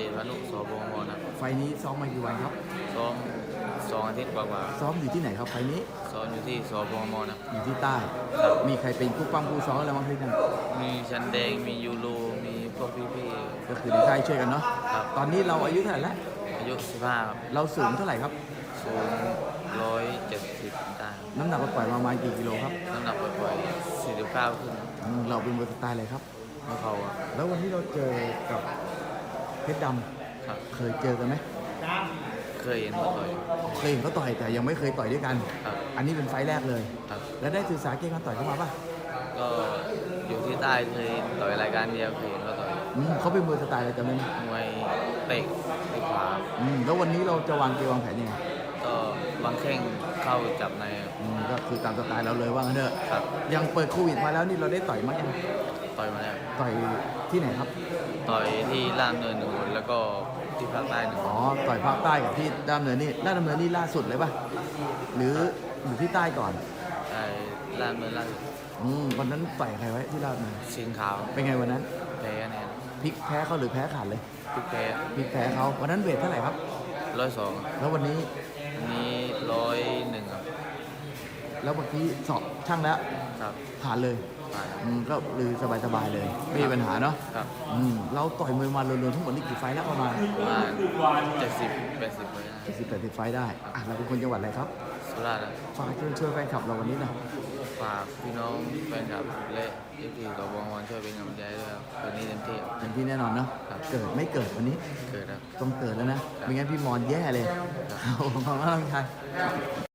ดชพานุสบมนะไฟล์นี้ซ้อมมากี่วันครับ ซ้อมสองอาทิตย์กว่าซ้อมอยู่ที่ไหนครับไฟล์นี้ ๆซ้อมอยู่ที่สบมนะอยู่ที่ใต้ ครับ มีใครเป็นคู่ปั้มคู่ซ้อมอะไรบ้างที่นั่นมีชันแดงมียูโรมีพวกพี่ก็คือในค่ายช่วยกันเนาะ ๆครับตอนนี้เราอายุเท่าไหร่แล้ว อายุ15ครับเราสูงเท่าไหร่ครับ สูง170ได้ครับน้ำหนักเราปล่อยมาประมาณกี่กิโลครับน้ำหนักปล่อยๆ49ขึ้นอืมเราเป็นมวยสไตล์อะไรครับไม่เขาอะแล้ววันนี้เราเจอกับเพ ชรดครับำเคยเจอกันไหมเคยเห็นมาต่อยเคยเห็นเขาต่อยแต่ยังไม่เคยต่อยด้วยกัน ครับอันนี้เป็นไฟล์แรกเลย ครับแล้วได้ศึกษาเกมการต่อยเข้ามาป่ะก็อยู่ที่ใต้เคยต่อยรายการเดียวเคยเห็นเขาต่อยอืมเขาเป็นมวยสไตล์อะไรจำได้ไหมมวยเตะเตะขวาอืมแล้ววันนี้เราจะวางเกมวางแผนยังไงก็บางแข้งเข้าจับในครับอืมก็คือตามสไตล์เราเลยว่างั้นเถอะครับ ยังเปิดโควิดมาแล้วนี่เราได้ต่อยมั้ยยัง ต่อยมาแล้วต่อยที่ไหนครับ ต่อยที่ล่ามเนินหนึ่งคนแล้วก็ที่ภาคใต้หนึ่งคอ๋อนต่อยภาคใต้กับที่ด้ามเนินนี่ด้ามเนินนี่ล่าสุดเลยป่ะ หรืออยู่ที่ใต้ก่อน ไอ้ล่ามเนินล่าสุดอืมวันนั้นต่อยใครไว้ที่ล่ามเนินชิงขาวเป็นไงวันนั้นแพ้คะแนนพลิกแพ้เขาหรือแพ้ขาดเลยทุกแพ้พลิกแพ้เขาวันนั้นเวทเท่าไหร่ครับ ร้อยสองแล้ววันนี้อันนี้ร้อยหนึ่งครับแล้วเมื่อกี้สอบช่างแล้วครับผ่านเลยผ่าน อืมก็เลยสบายๆเลย ไม่มีปัญหาเนาะครับอืมเราต่อยมวยมารวมๆทั้งหมดนี่กี่ไฟล์แล้วประมาณประมาณเจ็ดสิบแปดสิบเลยนะ70 80ไฟล์ได้อะเราเป็นคนจังหวัดอะไรครับสุราษฎร์อะฝากช่วยช่วยแฟนคลับเราวันนี้หนะฝากพี่น้องแฟนคลับและเอฟซีกับวงวันช่วยเป็นกำลังใจด้วยครับวันนี้เต็มที่ครับ อย่างที่แน่นอนเนาะครับ เกิดไม่เกิดวันนี้เกิดครับ ต้องเกิดแล้วนะไม่งั้นพี่มอนแย่เลยครับเอาขอบคุณมากครับ